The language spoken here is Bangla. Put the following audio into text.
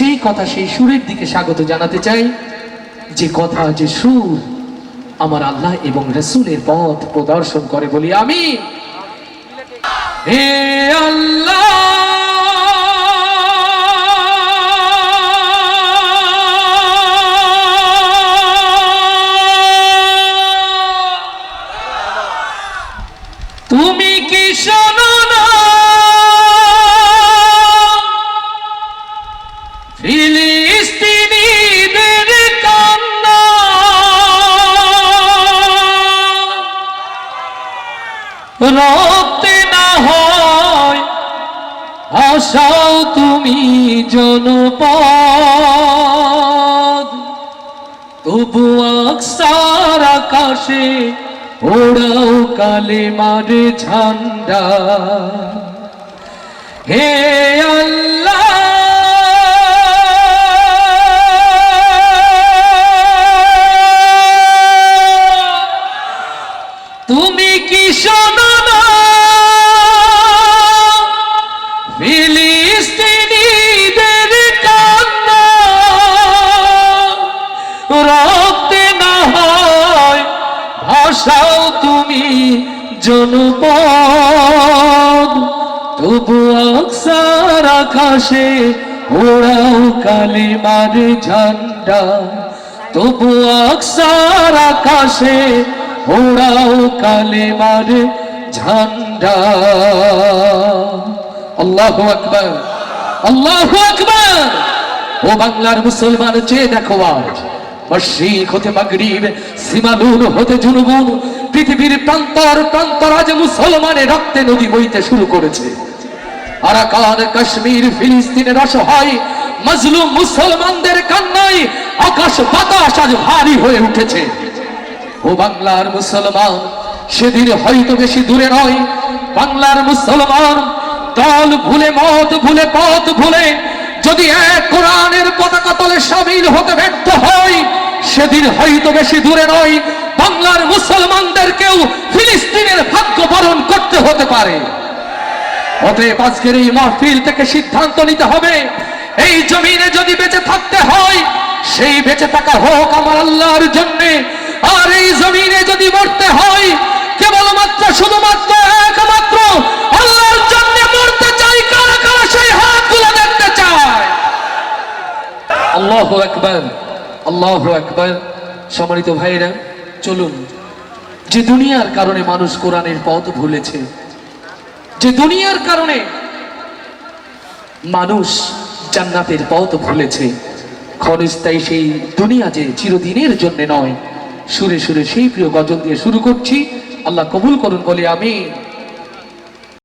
সেই কথা সেই সুরের দিকে স্বাগত জানাতে চাই। যে কথা, যে সুর আমার আল্লাহ এবং রসুলের পথ প্রদর্শন করে বলি আমি হে আল্লাহ! তুমি কি শোনো না? ফিলিস্তিনিদের কান্না। রক্তে না হয় আশাও তুমি জনপদ। তবু আকসার আকাশে ওড়াও কালে মারে ঝান্ডা। হে আল্লাহ ভাষাও তুমি জনপদ। তবু আকসার আকাশে ওড়াও কালে মারে ঝান্ডা। তবু আকসার আকাশে ওড়াও কালে মারে ঝান্ডা। আল্লাহ আকবর। আল্লাহ আকবর। ও বাংলার মুসলমান, চেয়ে দেখো আজ। মশরিক হতে মাগরিব, সীমালুন হতে জুনুবুন, পৃথিবীর প্রান্তর প্রান্তর আজ মুসলমানের রক্তে নদী বইতে শুরু করেছে। আরাকান, কাশ্মীর, ফিলিস্তিনের অসহায়, মজলুম মুসলমানদের কান্নায় আকাশ বাতাস আজ ভারী হয়ে উঠেছে। ও বাংলার মুসলমান, সেদিন হয়তো বেশি দূরে নয়। বাংলার মুসলমান, দল ভুলে, মত ভুলে, পথ ভুলে, যদি এক কোরআনের পতাকা তলে সামিল হতে ব্যর্থ হয়, সেদিন হয়তো বেশি দূরে নয়। বাংলার মুসলমানদেরকেও ফিলিস্তিনের ভাগ্য বরণ করতে হতে পারে। অতএব আজকের এই মাহফিল থেকে সিদ্ধান্ত নিতে হবে, এই জমিনে যদি বেঁচে থাকতে হয়, সেই বেঁচে থাকা হোক আমার আল্লাহর জন্য। যদি মরতে হয়, কেবলমাত্র শুধুমাত্র একমাত্র আল্লাহর জন্য মরতে চাই, কারা কারা সেই হাতগুলো দেখতে চায়? আল্লাহ একবার আল্লাহ একবার সম্মানিত ভাইরা চলুন। যে দুনিয়ার কারণে মানুষ কোরআনের পথ ভুলেছে, যে দুনিয়ার কারণে মানুষ জান্নাতের পথ ভুলেছে, ক্ষণস্থায়ী সেই দুনিয়া যে চিরদিনের জন্য নয় সুরে সুরে সেই প্রিয় গজল দিয়ে শুরু করছি। আল্লাহ কবুল করুন বলে আমি